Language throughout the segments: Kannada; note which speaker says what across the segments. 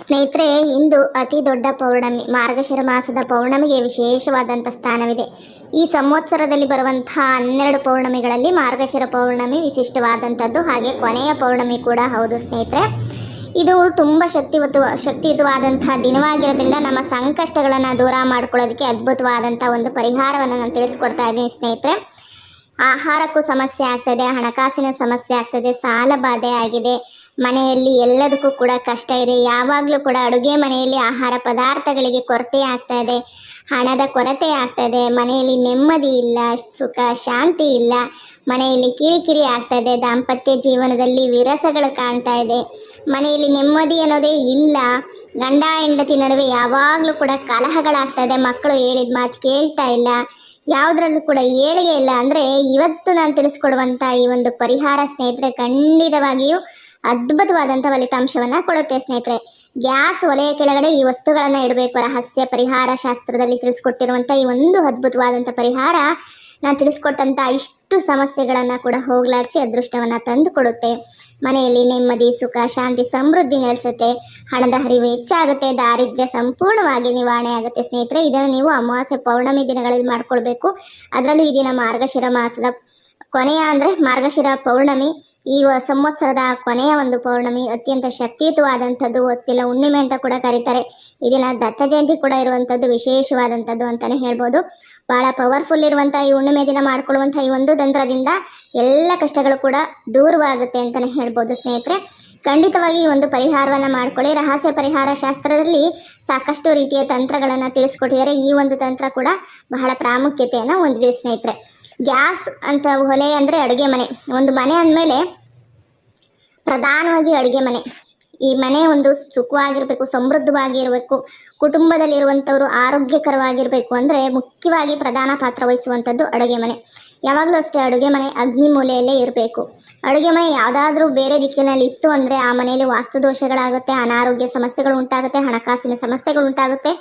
Speaker 1: ಸ್ನೇಹಿತರೆ, ಇಂದು ಅತಿ ದೊಡ್ಡ ಪೌರ್ಣಮಿ, ಮಾರ್ಗಶಿರ ಮಾಸದ ಪೌರ್ಣಮಿಗೆ ವಿಶೇಷವಾದಂಥ ಸ್ಥಾನವಿದೆ. ಈ ಸಂವತ್ಸರದಲ್ಲಿ ಬರುವಂತಹ ಹನ್ನೆರಡು ಪೌರ್ಣಮಿಗಳಲ್ಲಿ ಮಾರ್ಗಶಿರ ಪೌರ್ಣಮಿ ವಿಶಿಷ್ಟವಾದಂಥದ್ದು, ಹಾಗೆ ಕೊನೆಯ ಪೌರ್ಣಮಿ ಕೂಡ ಹೌದು ಸ್ನೇಹಿತರೆ. ಇದು ತುಂಬ ಶಕ್ತಿಯುತ ಶಕ್ತಿಯುತವಾದಂತಹ ದಿನವಾಗಿರೋದ್ರಿಂದ ನಮ್ಮ ಸಂಕಷ್ಟಗಳನ್ನು ದೂರ ಮಾಡ್ಕೊಳ್ಳೋದಕ್ಕೆ ಅದ್ಭುತವಾದಂಥ ಒಂದು ಪರಿಹಾರವನ್ನು ನಾನು ತಿಳಿಸ್ಕೊಡ್ತಾ ಇದ್ದೀನಿ ಸ್ನೇಹಿತರೆ. ಆಹಾರಕ್ಕೂ ಸಮಸ್ಯೆ ಆಗ್ತದೆ, ಹಣಕಾಸಿನ ಸಮಸ್ಯೆ ಆಗ್ತದೆ, ಸಾಲ ಬಾಧೆ ಆಗಿದೆ ಮನೆಯಲ್ಲಿ ಎಲ್ಲದಕ್ಕೂ ಕೂಡ ಕಷ್ಟ ಇದೆ. ಯಾವಾಗಲೂ ಕೂಡ ಅಡುಗೆ ಮನೆಯಲ್ಲಿ ಆಹಾರ ಪದಾರ್ಥಗಳಿಗೆ ಕೊರತೆ ಆಗ್ತಾ ಇದೆ. ಹಣದ ಕೊರತೆ ಆಗ್ತಾ ಇದೆ. ಮನೆಯಲ್ಲಿ ನೆಮ್ಮದಿ ಇಲ್ಲ, ಸುಖ, ಶಾಂತಿ ಇಲ್ಲ. ಮನೆಯಲ್ಲಿ ಕಿರಿಕಿರಿ ಆಗ್ತಾ ಇದೆ. ದಾಂಪತ್ಯ ಜೀವನದಲ್ಲಿ ವಿರಸಗಳು ಕಾಣ್ತಾ ಇದೆ. ಮನೆಯಲ್ಲಿ ನೆಮ್ಮದಿ ಅನ್ನೋದೇ ಇಲ್ಲ. ಗಂಡ ಹೆಂಡತಿ ನಡುವೆ ಯಾವಾಗಲೂ ಕೂಡ ಕಲಹಗಳಾಗ್ತಾ ಇದೆ. ಮಕ್ಕಳು ಹೇಳಿದ ಮಾತು ಕೇಳ್ತಾ ಇಲ್ಲ. ಯಾವುದರಲ್ಲೂ ಕೂಡ ಏಳಿಗೆ ಇಲ್ಲ. ಅಂದರೆ ಇವತ್ತು ನಾನು ತಿಳಿಸ್ಕೊಡುವಂಥ ಈ ಒಂದು ಪರಿಹಾರ ಸ್ನೇಹಿತರೆ, ಖಂಡಿತವಾಗಿಯೂ ಅದ್ಭುತವಾದಂಥ ಫಲಿತಾಂಶವನ್ನು ಕೊಡುತ್ತೆ ಸ್ನೇಹಿತರೆ. ಗ್ಯಾಸ್ ಒಲೆಯ ಕೆಳಗಡೆ ಈ ವಸ್ತುಗಳನ್ನು ಇಡಬೇಕು. ರಹಸ್ಯ ಪರಿಹಾರ ಶಾಸ್ತ್ರದಲ್ಲಿ ತಿಳಿಸ್ಕೊಟ್ಟಿರುವಂಥ ಈ ಒಂದು ಅದ್ಭುತವಾದಂಥ ಪರಿಹಾರ ನಾನು ತಿಳಿಸ್ಕೊಟ್ಟಂಥ ಇಷ್ಟು ಸಮಸ್ಯೆಗಳನ್ನು ಕೂಡ ಹೋಗಲಾಡಿಸಿ ಅದೃಷ್ಟವನ್ನು ತಂದು ಕೊಡುತ್ತೆ. ಮನೆಯಲ್ಲಿ ನೆಮ್ಮದಿ, ಸುಖ, ಶಾಂತಿ, ಸಮೃದ್ಧಿ ನೆಲೆಸುತ್ತೆ. ಹಣದ ಹರಿವು ಹೆಚ್ಚಾಗುತ್ತೆ. ದಾರಿದ್ರ್ಯ ಸಂಪೂರ್ಣವಾಗಿ ನಿವಾರಣೆ ಆಗುತ್ತೆ ಸ್ನೇಹಿತರೆ. ಇದನ್ನು ನೀವು ಅಮಾವಾಸ್ಯೆ ಪೌರ್ಣಮಿ ದಿನಗಳಲ್ಲಿ ಮಾಡ್ಕೊಳ್ಬೇಕು. ಅದರಲ್ಲೂ ಈ ದಿನ ಮಾರ್ಗಶಿರ ಮಾಸದ ಕೊನೆಯ ಅಂದರೆ ಮಾರ್ಗಶಿರ ಪೌರ್ಣಮಿ. ಈ ಸಂವತ್ಸರದ ಕೊನೆಯ ಒಂದು ಪೌರ್ಣಮಿ ಅತ್ಯಂತ ಶಕ್ತಿಯುತವಾದಂಥದ್ದು ಹೊಸ್ತಿಲ ಹುಣ್ಣಿಮೆ ಅಂತ ಕೂಡ ಕರೀತಾರೆ. ಇದನ್ನ ದತ್ತ ಜಯಂತಿ ಕೂಡ ಇರುವಂಥದ್ದು ವಿಶೇಷವಾದಂಥದ್ದು ಅಂತಲೇ ಹೇಳ್ಬೋದು. ಭಾಳ ಪವರ್ಫುಲ್ ಇರುವಂಥ ಈ ಹುಣ್ಣಿಮೆ ದಿನ ಮಾಡ್ಕೊಳ್ಳುವಂಥ ಈ ಒಂದು ತಂತ್ರದಿಂದ ಎಲ್ಲ ಕಷ್ಟಗಳು ಕೂಡ ದೂರವಾಗುತ್ತೆ ಅಂತಲೇ ಹೇಳ್ಬೋದು ಸ್ನೇಹಿತರೆ. ಖಂಡಿತವಾಗಿ ಈ ಒಂದು ಪರಿಹಾರವನ್ನು ಮಾಡ್ಕೊಳ್ಳಿ. ರಹಸ್ಯ ಪರಿಹಾರ ಶಾಸ್ತ್ರದಲ್ಲಿ ಸಾಕಷ್ಟು ರೀತಿಯ ತಂತ್ರಗಳನ್ನು ತಿಳಿಸ್ಕೊಟ್ಟಿದ್ದಾರೆ. ಈ ಒಂದು ತಂತ್ರ ಕೂಡ ಬಹಳ ಪ್ರಾಮುಖ್ಯತೆಯನ್ನು ಹೊಂದಿದೆ ಸ್ನೇಹಿತರೆ. ಗ್ಯಾಸ್ ಅಂತ ಒಲೆ ಅಂದರೆ ಅಡುಗೆ ಮನೆ. ಒಂದು ಮನೆ ಅಂದಮೇಲೆ ಪ್ರಧಾನವಾಗಿ ಅಡುಗೆ ಮನೆ. ಈ ಮನೆ ಒಂದು ಸುಖವಾಗಿರಬೇಕು, ಸಮೃದ್ಧವಾಗಿರಬೇಕು, ಕುಟುಂಬದಲ್ಲಿರುವಂಥವರು ಆರೋಗ್ಯಕರವಾಗಿರಬೇಕು ಅಂದರೆ ಮುಖ್ಯವಾಗಿ ಪ್ರಧಾನ ಪಾತ್ರ ವಹಿಸುವಂಥದ್ದು ಅಡುಗೆ ಮನೆ. ಯಾವಾಗಲೂ ಅಷ್ಟೇ ಅಡುಗೆ ಮನೆ ಅಗ್ನಿ ಮೂಲೆಯಲ್ಲೇ ಇರಬೇಕು. ಅಡುಗೆ ಮನೆ ಯಾವುದಾದ್ರೂ ಬೇರೆ ದಿಕ್ಕಿನಲ್ಲಿ ಇತ್ತು ಅಂದರೆ ಆ ಮನೆಯಲ್ಲಿ ವಾಸ್ತು ದೋಷಗಳಾಗುತ್ತೆ, ಅನಾರೋಗ್ಯ ಸಮಸ್ಯೆಗಳು ಉಂಟಾಗುತ್ತೆ, ಹಣಕಾಸಿನ ಸಮಸ್ಯೆಗಳು ಉಂಟಾಗುತ್ತೆ,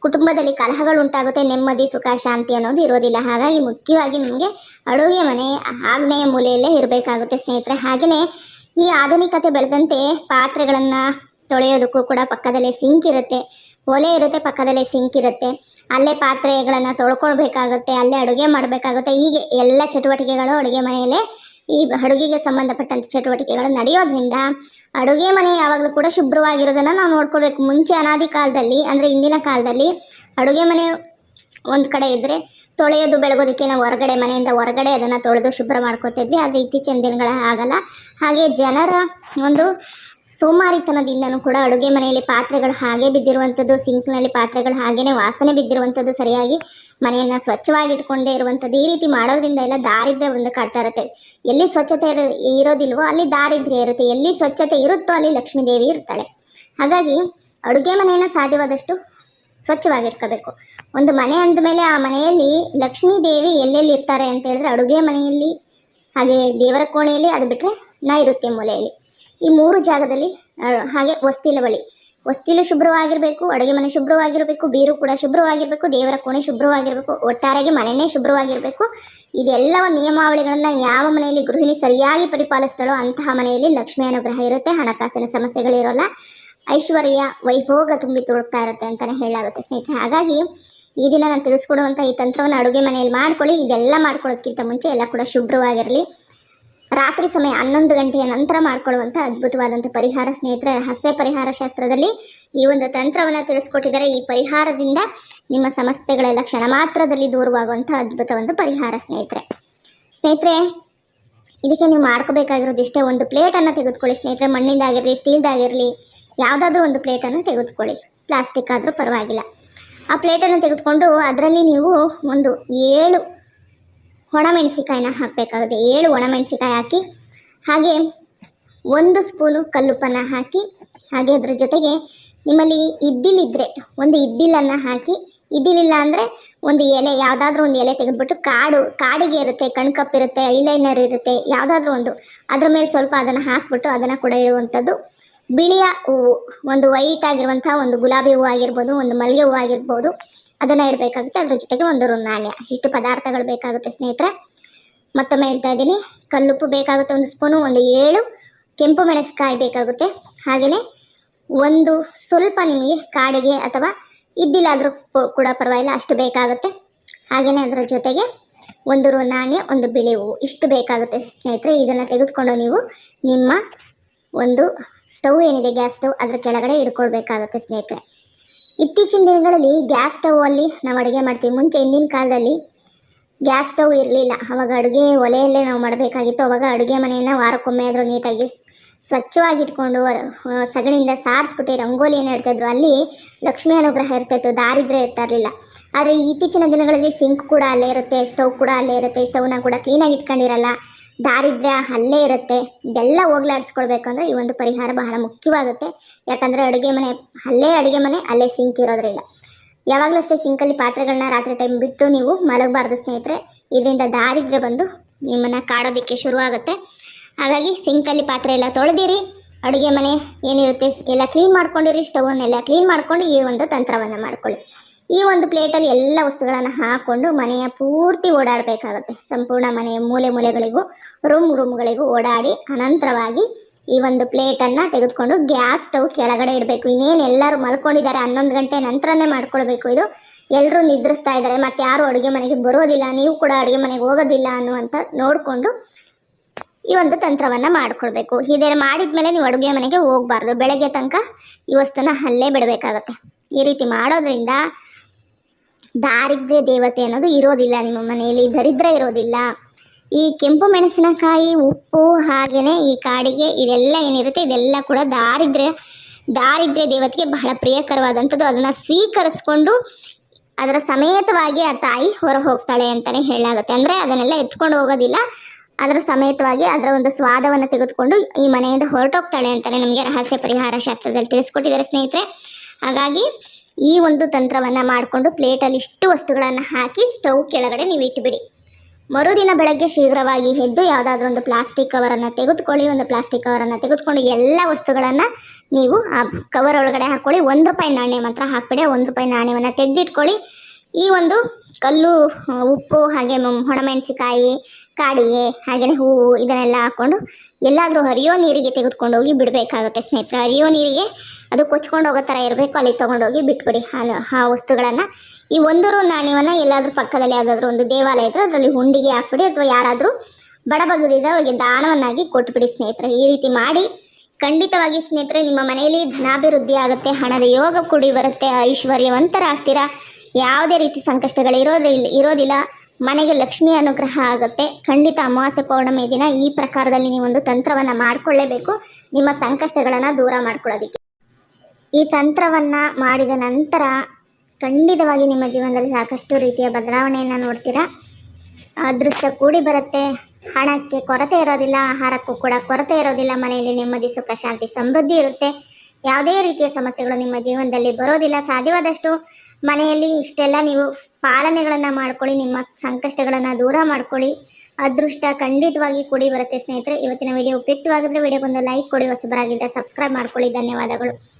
Speaker 1: ಕುಟುಂಬದಲ್ಲಿ ಕಲಹಗಳು ಉಂಟಾಗುತ್ತೆ, ನೆಮ್ಮದಿ, ಸುಖ, ಶಾಂತಿ ಅನ್ನೋದು ಇರೋದಿಲ್ಲ. ಹಾಗಾಗಿ ಮುಖ್ಯವಾಗಿ ನಿಮಗೆ ಅಡುಗೆ ಮನೆ ಆಗ್ನೇಯ ಮೂಲೆಯಲ್ಲೇ ಇರಬೇಕಾಗುತ್ತೆ ಸ್ನೇಹಿತರೆ. ಹಾಗೆಯೇ ಈ ಆಧುನಿಕತೆ ಬೆಳೆದಂತೆ ಪಾತ್ರೆಗಳನ್ನು ತೊಳೆಯೋದಕ್ಕೂ ಕೂಡ ಪಕ್ಕದಲ್ಲೇ ಸಿಂಕ್ ಇರುತ್ತೆ. ಒಲೆ ಇರುತ್ತೆ, ಪಕ್ಕದಲ್ಲೇ ಸಿಂಕ್ ಇರುತ್ತೆ. ಅಲ್ಲೇ ಪಾತ್ರೆಗಳನ್ನು ತೊಳ್ಕೊಳ್ಬೇಕಾಗುತ್ತೆ, ಅಲ್ಲೇ ಅಡುಗೆ ಮಾಡಬೇಕಾಗುತ್ತೆ. ಹೀಗೆ ಎಲ್ಲ ಚಟುವಟಿಕೆಗಳು ಅಡುಗೆ ಮನೆಯಲ್ಲೇ ಈ ಅಡುಗೆಗೆ ಸಂಬಂಧಪಟ್ಟಂಥ ಚಟುವಟಿಕೆಗಳು ನಡೆಯೋದ್ರಿಂದ ಅಡುಗೆ ಮನೆ ಯಾವಾಗಲೂ ಕೂಡ ಶುಭ್ರವಾಗಿರೋದನ್ನು ನಾವು ನೋಡ್ಕೊಳ್ಬೇಕು. ಮುಂಚೆ ಅನಾದಿ ಕಾಲದಲ್ಲಿ, ಅಂದರೆ ಇಂದಿನ ಕಾಲದಲ್ಲಿ ಅಡುಗೆ ಮನೆ ಒಂದು ಕಡೆ ಇದ್ದರೆ ತೊಳೆಯೋದು, ಬೆಳಗೋದಕ್ಕೆ ನಾವು ಹೊರಗಡೆ ಮನೆಯಿಂದ ಹೊರಗಡೆ ಅದನ್ನು ತೊಳೆದು ಶುಭ್ರ ಮಾಡ್ಕೋತಿದ್ವಿ. ಆದರೆ ಇತ್ತೀಚಿನ ದಿನಗಳ ಆಗಲ್ಲ ಹಾಗೆ ಜನರ ಒಂದು ಸೋಮಾರಿತನದಿಂದನೂ ಕೂಡ ಅಡುಗೆ ಮನೆಯಲ್ಲಿ ಪಾತ್ರೆಗಳು ಹಾಗೆ ಬಿದ್ದಿರುವಂಥದ್ದು ಸಿಂಕ್ನಲ್ಲಿ ಪಾತ್ರೆಗಳು ಹಾಗೇ ವಾಸನೆ ಬಿದ್ದಿರುವಂಥದ್ದು ಸರಿಯಾಗಿ ಮನೆಯನ್ನು ಸ್ವಚ್ಛವಾಗಿ ಇಟ್ಕೊಂಡೇ ಇರುವಂಥದ್ದು ಈ ರೀತಿ ಮಾಡೋದ್ರಿಂದ ಎಲ್ಲ ದಾರಿದ್ರ್ಯ ಒಂದು ಕಾಡ್ತಾ ಇರುತ್ತೆ. ಎಲ್ಲಿ ಸ್ವಚ್ಛತೆ ಇರೋ, ಇರೋದಿಲ್ವೋ ಅಲ್ಲಿ ದಾರಿದ್ರೆ ಇರುತ್ತೆ. ಎಲ್ಲಿ ಸ್ವಚ್ಛತೆ ಇರುತ್ತೋ ಅಲ್ಲಿ ಲಕ್ಷ್ಮೀ ದೇವಿ ಇರ್ತಾಳೆ. ಹಾಗಾಗಿ ಅಡುಗೆ ಮನೆಯನ್ನು ಸಾಧ್ಯವಾದಷ್ಟು ಸ್ವಚ್ಛವಾಗಿಟ್ಕೋಬೇಕು ಒಂದು ಮನೆ ಅಂದಮೇಲೆ ಆ ಮನೆಯಲ್ಲಿ ಲಕ್ಷ್ಮೀ ದೇವಿ ಎಲ್ಲೆಲ್ಲಿ ಇರ್ತಾರೆ ಅಂತ ಹೇಳಿದ್ರೆ ಅಡುಗೆ ಮನೆಯಲ್ಲಿ, ಹಾಗೆ ದೇವರ ಕೋಣೆಯಲ್ಲಿ, ಅದು ಬಿಟ್ಟರೆ ನೈಋತ್ಯ ಮೂಲೆಯಲ್ಲಿ. ಈ ಮೂರು ಜಾಗದಲ್ಲಿ ಹಾಗೆ ಹೊಸ್ತಿಲ ಬಳಿ. ವಸ್ತಿಲು ಶುಭ್ರವಾಗಿರಬೇಕು, ಅಡುಗೆ ಮನೆ ಶುಭ್ರವಾಗಿರಬೇಕು, ಬೀರು ಕೂಡ ಶುಭ್ರವಾಗಿರಬೇಕು, ದೇವರ ಕೋಣೆ ಶುಭ್ರವಾಗಿರಬೇಕು, ಒಟ್ಟಾರೆಗೆ ಮನೆಯೇ ಶುಭ್ರವಾಗಿರಬೇಕು. ಇದೆಲ್ಲವ ನಿಯಮಾವಳಿಗಳನ್ನು ಯಾವ ಮನೆಯಲ್ಲಿ ಗೃಹಿಣಿ ಸರಿಯಾಗಿ ಪರಿಪಾಲಿಸ್ತಾಳೋ ಅಂತಹ ಮನೆಯಲ್ಲಿ ಲಕ್ಷ್ಮಿ ಅನುಗ್ರಹ ಇರುತ್ತೆ, ಹಣಕಾಸಿನ ಸಮಸ್ಯೆಗಳಿರೋಲ್ಲ ಐಶ್ವರ್ಯ, ವೈಭೋಗ ತುಂಬಿ ತುಳುಕ್ತಾ ಇರುತ್ತೆ ಅಂತಲೇ ಹೇಳಾಗುತ್ತೆ ಸ್ನೇಹಿತರೆ. ಹಾಗಾಗಿ ಈ ದಿನ ನಾನು ತಿಳಿಸ್ಕೊಡುವಂಥ ಈ ತಂತ್ರವನ್ನು ಅಡುಗೆ ಮನೆಯಲ್ಲಿ ಮಾಡ್ಕೊಳ್ಳಿ, ಇದೆಲ್ಲ ಮಾಡ್ಕೊಳ್ಳೋದಕ್ಕಿಂತ ಮುಂಚೆ ಎಲ್ಲ ಕೂಡ ಶುಭ್ರವಾಗಿರಲಿ. ರಾತ್ರಿ ಸಮಯ ಹನ್ನೊಂದು ಗಂಟೆಯ ನಂತರ ಮಾಡ್ಕೊಳ್ಳುವಂಥ ಅದ್ಭುತವಾದಂಥ ಪರಿಹಾರ ಸ್ನೇಹಿತರೆ ಹಸ್ಯ ಪರಿಹಾರ ಶಾಸ್ತ್ರದಲ್ಲಿ ಈ ಒಂದು ತಂತ್ರವನ್ನು ತಿಳಿಸ್ಕೊಟ್ಟಿದ್ದಾರೆ. ಈ ಪರಿಹಾರದಿಂದ ನಿಮ್ಮ ಸಮಸ್ಯೆಗಳೆಲ್ಲ ಕ್ಷಣ ಮಾತ್ರದಲ್ಲಿ ದೂರವಾಗುವಂಥ ಅದ್ಭುತ ಒಂದು ಪರಿಹಾರ ಸ್ನೇಹಿತರೆ. ಸ್ನೇಹಿತರೆ, ಇದಕ್ಕೆ ನೀವು ಮಾಡ್ಕೋಬೇಕಾಗಿರೋದು ಇಷ್ಟೇ ಒಂದು ಪ್ಲೇಟನ್ನು ತೆಗೆದುಕೊಳ್ಳಿ ಸ್ನೇಹಿತರೆ. ಮಣ್ಣಿಂದಾಗಿರಲಿ ಸ್ಟೀಲ್ದಾಗಿರಲಿ ಯಾವುದಾದ್ರೂ ಒಂದು ಪ್ಲೇಟನ್ನು ತೆಗೆದುಕೊಳ್ಳಿ. ಪ್ಲಾಸ್ಟಿಕ್ ಆದರೂ ಪರವಾಗಿಲ್ಲ. ಆ ಪ್ಲೇಟನ್ನು ತೆಗೆದುಕೊಂಡು ಅದರಲ್ಲಿ ನೀವು ಒಂದು ಏಳು ಒಣಮೆಣಸಿಕಾಯಿನ ಹಾಕಬೇಕಾಗುತ್ತೆ. ಏಳು ಒಣಮೆಣಸಿಕಾಯಿ ಹಾಕಿ, ಹಾಗೆ ಒಂದು ಸ್ಪೂನು ಕಲ್ಲುಪ್ಪನ್ನು ಹಾಕಿ, ಹಾಗೆ ಅದರ ಜೊತೆಗೆ ನಿಮ್ಮಲ್ಲಿ ಇದ್ದಿಲಿದ್ದರೆ ಒಂದು ಇದ್ದಿಲನ್ನು ಹಾಕಿ ಇದ್ದಿಲಿಲ್ಲ ಅಂದರೆ ಒಂದು ಎಲೆ, ಯಾವುದಾದ್ರೂ ಒಂದು ಎಲೆ ತೆಗೆದುಬಿಟ್ಟು ಕಾಡು, ಕಾಡಿಗೆ ಇರುತ್ತೆ, ಕಣ್ಕಪ್ಪಿರುತ್ತೆ, ಐಲೈನರ್ ಇರುತ್ತೆ, ಯಾವುದಾದ್ರೂ ಒಂದು. ಅದ್ರ ಮೇಲೆ ಸ್ವಲ್ಪ ಅದನ್ನು ಹಾಕ್ಬಿಟ್ಟು ಅದನ್ನು ಕೂಡ ಇಡುವಂಥದ್ದು ಬಿಳಿಯ ಹೂವು, ಒಂದು ವೈಟ್ ಆಗಿರುವಂಥ ಒಂದು ಗುಲಾಬಿ ಹೂವು ಆಗಿರ್ಬೋದು, ಒಂದು ಮಲ್ಲಿಗೆ ಹೂವು ಆಗಿರ್ಬೋದು, ಅದನ್ನು ಇಡಬೇಕಾಗುತ್ತೆ. ಅದ್ರ ಜೊತೆಗೆ ಒಂದು ರುನ್ನಾಣ್ಯ ಇಷ್ಟು ಪದಾರ್ಥಗಳು ಬೇಕಾಗುತ್ತೆ ಸ್ನೇಹಿತರೆ. ಮತ್ತೊಮ್ಮೆ ಹೇಳ್ತಾ ಇದ್ದೀನಿ, ಕಲ್ಲುಪ್ಪು ಬೇಕಾಗುತ್ತೆ ಒಂದು ಸ್ಪೂನು, ಒಂದು ಏಳು. ಕೆಂಪು ಮೆಣಸಿನಕಾಯಿ ಬೇಕಾಗುತ್ತೆ. ಹಾಗೆಯೇ ಒಂದು ಸ್ವಲ್ಪ ನಿಮಗೆ ಕಾಡಿಗೆ ಅಥವಾ ಇದ್ದಿಲ್ಲಾದರೂ ಕೂಡ ಪರವಾಗಿಲ್ಲ, ಅಷ್ಟು ಬೇಕಾಗುತ್ತೆ. ಹಾಗೆಯೇ ಅದರ ಜೊತೆಗೆ ಒಂದು ರು ನಾಣ್ಯ ಒಂದು ಬಿಳಿ ಹೂವು, ಇಷ್ಟು ಬೇಕಾಗುತ್ತೆ ಸ್ನೇಹಿತರೆ. ಇದನ್ನು ತೆಗೆದುಕೊಂಡು ನೀವು ನಿಮ್ಮ ಒಂದು ಸ್ಟವ್ ಏನಿದೆ, ಗ್ಯಾಸ್ ಸ್ಟವ್ ಅದರ ಕೆಳಗಡೆ ಇಟ್ಕೊಳ್ಬೇಕಾಗುತ್ತೆ ಸ್ನೇಹಿತರೆ. ಇತ್ತೀಚಿನ ದಿನಗಳಲ್ಲಿ ಗ್ಯಾಸ್ ಸ್ಟವ್ ಅಲ್ಲಿ ನಾವು ಅಡುಗೆ ಮಾಡ್ತೀವಿ. ಮುಂಚೆ ಹಿಂದಿನ ಕಾಲದಲ್ಲಿ ಗ್ಯಾಸ್ ಸ್ಟವ್ ಇರಲಿಲ್ಲ. ಅವಾಗ ಅಡುಗೆ ಒಲೆಯಲ್ಲೇ ನಾವು ಮಾಡಬೇಕಾಗಿತ್ತು. ಅವಾಗ ಅಡುಗೆ ಮನೆಯನ್ನು ವಾರಕ್ಕೊಮ್ಮೆ ಆದರೂ ನೀಟಾಗಿ ಸ್ವಚ್ಛವಾಗಿ ಇಟ್ಕೊಂಡು ಸಗಣಿಯಿಂದ ಸಾರಿಸ್ಬಿಟ್ಟು ರಂಗೋಲಿಯನ್ನು ಇಡ್ತಾಯಿದ್ರು ಅಲ್ಲಿ ಲಕ್ಷ್ಮೀ ಅನುಗ್ರಹ ಇರ್ತಾಯಿತ್ತು ದಾರಿದ್ರೆ ಇರ್ತಾ ಇರಲಿಲ್ಲ. ಆದರೆ ಇತ್ತೀಚಿನ ದಿನಗಳಲ್ಲಿ ಸಿಂಕ್ ಕೂಡ ಅಲ್ಲೇ ಇರುತ್ತೆ, ಸ್ಟವ್ ಕೂಡ ಅಲ್ಲೇ ಇರುತ್ತೆ. ಸ್ಟವ್ನ ಕೂಡ ಕ್ಲೀನಾಗಿ ಇಟ್ಕೊಂಡಿರಲ್ಲ. ದಾರಿದ್ರ್ಯ ಅಲ್ಲೇ ಇರುತ್ತೆ. ಇದೆಲ್ಲ ಹೋಗ್ಲಾಡಿಸ್ಕೊಳ್ಬೇಕು ಅಂದರೆ ಈ ಒಂದು ಪರಿಹಾರ ಬಹಳ ಮುಖ್ಯವಾಗುತ್ತೆ. ಯಾಕಂದರೆ ಅಡುಗೆ ಮನೆ, ಅಲ್ಲೇ ಅಡುಗೆ ಮನೆ, ಅಲ್ಲೇ ಸಿಂಕ್ ಇರೋದ್ರಿಂದ. ಯಾವಾಗಲೂ ಅಷ್ಟೇ ಸಿಂಕಲ್ಲಿ ಪಾತ್ರೆಗಳನ್ನ ರಾತ್ರಿ ಟೈಮ್ ಬಿಟ್ಟು ನೀವು ಮಲಗಬಾರ್ದು ಸ್ನೇಹಿತರೆ. ಇದರಿಂದ ದಾರಿದ್ರ್ಯ ಬಂದು ನಿಮ್ಮನ್ನು ಕಾಡೋದಕ್ಕೆ ಶುರುವಾಗುತ್ತೆ. ಹಾಗಾಗಿ ಸಿಂಕಲ್ಲಿ ಪಾತ್ರೆ ಎಲ್ಲ ತೊಳೆದಿರಿ. ಅಡುಗೆ ಮನೆ ಏನಿರುತ್ತೆ ಎಲ್ಲ ಕ್ಲೀನ್ ಮಾಡ್ಕೊಂಡಿರಿ. ಸ್ಟವನ್ನೆಲ್ಲ ಕ್ಲೀನ್ ಮಾಡ್ಕೊಂಡು ಈ ಒಂದು ತಂತ್ರವನ್ನು ಮಾಡ್ಕೊಳ್ಳಿ. ಈ ಒಂದು ಪ್ಲೇಟಲ್ಲಿ ಎಲ್ಲ ವಸ್ತುಗಳನ್ನು ಹಾಕ್ಕೊಂಡು ಮನೆಯ ಪೂರ್ತಿ ಓಡಾಡಬೇಕಾಗುತ್ತೆ. ಸಂಪೂರ್ಣ ಮನೆಯ ಮೂಲೆ ಮೂಲೆಗಳಿಗೂ ರೂಮ್ ರೂಮ್ಗಳಿಗೂ ಓಡಾಡಿ ಅನಂತರವಾಗಿ ಈ ಒಂದು ಪ್ಲೇಟನ್ನು ತೆಗೆದುಕೊಂಡು ಗ್ಯಾಸ್ ಸ್ಟವ್ ಕೆಳಗಡೆ ಇಡಬೇಕು. ಇನ್ನೇನು ಎಲ್ಲರೂ ಮಲ್ಕೊಂಡಿದ್ದಾರೆ, ಹನ್ನೊಂದು ಗಂಟೆ ನಂತರನೇ ಮಾಡ್ಕೊಳ್ಬೇಕು ಇದು. ಎಲ್ಲರೂ ನಿದ್ರಿಸ್ತಾ ಇದ್ದಾರೆ, ಮತ್ತು ಯಾರು ಅಡುಗೆ ಮನೆಗೆ ಬರೋದಿಲ್ಲ, ನೀವು ಕೂಡ ಅಡುಗೆ ಮನೆಗೆ ಹೋಗೋದಿಲ್ಲ ಅನ್ನುವಂಥ ನೋಡಿಕೊಂಡು ಈ ಒಂದು ತಂತ್ರವನ್ನು ಮಾಡ್ಕೊಳ್ಬೇಕು. ಇದೇ ಮಾಡಿದ್ಮೇಲೆ ನೀವು ಅಡುಗೆ ಮನೆಗೆ ಹೋಗಬಾರ್ದು. ಬೆಳಗ್ಗೆ ತನಕ ಈ ವಸ್ತುನ ಅಲ್ಲೇ ಬಿಡಬೇಕಾಗತ್ತೆ. ಈ ರೀತಿ ಮಾಡೋದ್ರಿಂದ ದಾರಿದ್ರ್ಯ ದೇವತೆ ಅನ್ನೋದು ಇರೋದಿಲ್ಲ, ನಿಮ್ಮ ಮನೆಯಲ್ಲಿ ದರಿದ್ರ ಇರೋದಿಲ್ಲ. ಈ ಕೆಂಪು ಮೆಣಸಿನಕಾಯಿ, ಉಪ್ಪು ಹಾಗೆಯೇ ಈ ಕಾಡಿಗೆ ಇದೆಲ್ಲ ಏನಿರುತ್ತೆ, ಇದೆಲ್ಲ ಕೂಡ ದಾರಿದ್ರ್ಯ ದಾರಿದ್ರ್ಯ ದೇವತೆಗೆ ಬಹಳ ಪ್ರಿಯಕರವಾದಂಥದ್ದು. ಅದನ್ನು ಸ್ವೀಕರಿಸ್ಕೊಂಡು ಅದರ ಸಮೇತವಾಗಿ ಆ ತಾಯಿ ಹೊರ ಹೋಗ್ತಾಳೆ ಅಂತಲೇ ಹೇಳಲಾಗುತ್ತೆ. ಅಂದರೆ ಅದನ್ನೆಲ್ಲ ಎತ್ಕೊಂಡು ಹೋಗೋದಿಲ್ಲ, ಅದರ ಸಮೇತವಾಗಿ ಅದರ ಒಂದು ಸ್ವಾದವನ್ನು ತೆಗೆದುಕೊಂಡು ಈ ಮನೆಯಿಂದ ಹೊರಟೋಗ್ತಾಳೆ ಅಂತಲೇ ನಮಗೆ ರಹಸ್ಯ ಪರಿಹಾರ ಶಾಸ್ತ್ರದಲ್ಲಿ ತಿಳಿಸ್ಕೊಟ್ಟಿದ್ದಾರೆ ಸ್ನೇಹಿತರೆ. ಹಾಗಾಗಿ ಈ ಒಂದು ತಂತ್ರವನ್ನು ಮಾಡಿಕೊಂಡು ಪ್ಲೇಟಲ್ಲಿ ಇಷ್ಟು ವಸ್ತುಗಳನ್ನು ಹಾಕಿ ಸ್ಟವ್ ಕೆಳಗಡೆ ನೀವು ಇಟ್ಟುಬಿಡಿ ಮರುದಿನ ಬೆಳಗ್ಗೆ ಶೀಘ್ರವಾಗಿ ಎದ್ದು ಯಾವುದಾದ್ರೂ ಒಂದು ಪ್ಲಾಸ್ಟಿಕ್ ಕವರನ್ನು ತೆಗೆದುಕೊಳ್ಳಿ, ಒಂದು ಪ್ಲಾಸ್ಟಿಕ್ ಕವರನ್ನು ತೆಗೆದುಕೊಂಡು ಎಲ್ಲ ವಸ್ತುಗಳನ್ನು ನೀವು ಆ ಕವರ್ ಒಳಗಡೆ ಹಾಕ್ಕೊಳ್ಳಿ. ಒಂದು ರೂಪಾಯಿ ನಾಣ್ಯ ಮಾತ್ರ ಹಾಕಿಬಿಡಿ. ಒಂದು ರೂಪಾಯಿ ನಾಣ್ಯವನ್ನು ತೆಗೆದಿಟ್ಕೊಳ್ಳಿ. ಈ ಒಂದು ಕಲ್ಲು, ಉಪ್ಪು, ಹಾಗೆ ಒಣಮೆಣಸಿಕಾಯಿ ಕಾಡಿಗೆ ಹಾಗೆಯೇ ಹೂವು ಇದನ್ನೆಲ್ಲ ಹಾಕ್ಕೊಂಡು ಎಲ್ಲಾದರೂ ಹರಿಯೋ ನೀರಿಗೆ ತೆಗೆದುಕೊಂಡು ಹೋಗಿ ಬಿಡಬೇಕಾಗುತ್ತೆ ಸ್ನೇಹಿತರೆ. ಹರಿಯೋ ನೀರಿಗೆ ಅದು ಕೊಚ್ಕೊಂಡು ಹೋಗೋ ಥರ ಇರಬೇಕು, ಅಲ್ಲಿಗೆ ತೊಗೊಂಡೋಗಿ ಬಿಟ್ಬಿಡಿ. ಆ- ವಸ್ತುಗಳನ್ನು ಈ ಒಂದು ನಾಣ್ಯವನ್ನು ಎಲ್ಲಾದರೂ ಪಕ್ಕದಲ್ಲಿ ಯಾವುದಾದ್ರೂ ಒಂದು ದೇವಾಲಯ ಇದ್ದರೆ ಅದರಲ್ಲಿ ಹುಂಡಿಗೆ ಹಾಕ್ಬಿಡಿ ಅಥವಾ ಯಾರಾದರೂ ಬಡಬಗದಿದ್ದ ಅವರಿಗೆ ದಾನವನ್ನಾಗಿ ಕೊಟ್ಬಿಡಿ ಸ್ನೇಹಿತರೆ. ಈ ರೀತಿ ಮಾಡಿ ಖಂಡಿತವಾಗಿ ಸ್ನೇಹಿತರೆ ನಿಮ್ಮ ಮನೆಯಲ್ಲಿ ಧನಾಭಿವೃದ್ಧಿ ಆಗುತ್ತೆ, ಹಣದ ಯೋಗ ಕೂಡಿ ಬರುತ್ತೆ, ಐಶ್ವರ್ಯವಂತರಾಗ್ತೀರಾ? ಯಾವುದೇ ರೀತಿ ಸಂಕಷ್ಟಗಳು ಇರೋದಿಲ್ಲ ಇರೋದಿಲ್ಲ. ಮನೆಗೆ ಲಕ್ಷ್ಮಿ ಅನುಗ್ರಹ ಆಗುತ್ತೆ. ಖಂಡಿತ ಅಮಾವಾಸ್ಯೆ ಪೌರ್ಣಮಿ ದಿನ ಈ ಪ್ರಕಾರದಲ್ಲಿ ನೀವೊಂದು ತಂತ್ರವನ್ನು ಮಾಡಿಕೊಳ್ಳೇಬೇಕು. ನಿಮ್ಮ ಸಂಕಷ್ಟಗಳನ್ನು ದೂರ ಮಾಡ್ಕೊಳ್ಳೋದಕ್ಕೆ. ಈ ತಂತ್ರವನ್ನು ಮಾಡಿದ ನಂತರ ಖಂಡಿತವಾಗಿ ನಿಮ್ಮ ಜೀವನದಲ್ಲಿ ಸಾಕಷ್ಟು ರೀತಿಯ ಬದಲಾವಣೆಯನ್ನು ನೋಡ್ತೀರಾ? ಅದೃಷ್ಟ ಕೂಡಿ ಬರುತ್ತೆ. ಹಣಕ್ಕೆ ಕೊರತೆ ಇರೋದಿಲ್ಲ, ಆಹಾರಕ್ಕೂ ಕೂಡ ಕೊರತೆ ಇರೋದಿಲ್ಲ. ಮನೆಯಲ್ಲಿ ನೆಮ್ಮದಿ, ಸುಖ, ಶಾಂತಿ, ಸಮೃದ್ಧಿ ಇರುತ್ತೆ. ಯಾವುದೇ ರೀತಿಯ ಸಮಸ್ಯೆಗಳು ನಿಮ್ಮ ಜೀವನದಲ್ಲಿ ಬರೋದಿಲ್ಲ, ಸಾಧ್ಯವಾದಷ್ಟು ಮನೆಯಲ್ಲಿ ಇಷ್ಟೆಲ್ಲ ನೀವು ಪಾಲನೆಗಳನ್ನು ಮಾಡ್ಕೊಳ್ಳಿ, ನಿಮ್ಮ ಸಂಕಷ್ಟಗಳನ್ನು ದೂರ ಮಾಡ್ಕೊಳ್ಳಿ. ಅದೃಷ್ಟ ಖಂಡಿತವಾಗಿ ಕೂಡಿ ಬರುತ್ತೆ ಸ್ನೇಹಿತರೆ. ಇವತ್ತಿನ ವಿಡಿಯೋ ಉಪಯುಕ್ತವಾಗಿದ್ರೆ ವಿಡಿಯೋಗೊಂದು ಲೈಕ್ ಕೊಡಿ, ಹೊಸಬರಾಗಿದ್ದರೆ ಸಬ್ಸ್ಕ್ರೈಬ್ ಮಾಡ್ಕೊಳ್ಳಿ. ಧನ್ಯವಾದಗಳು.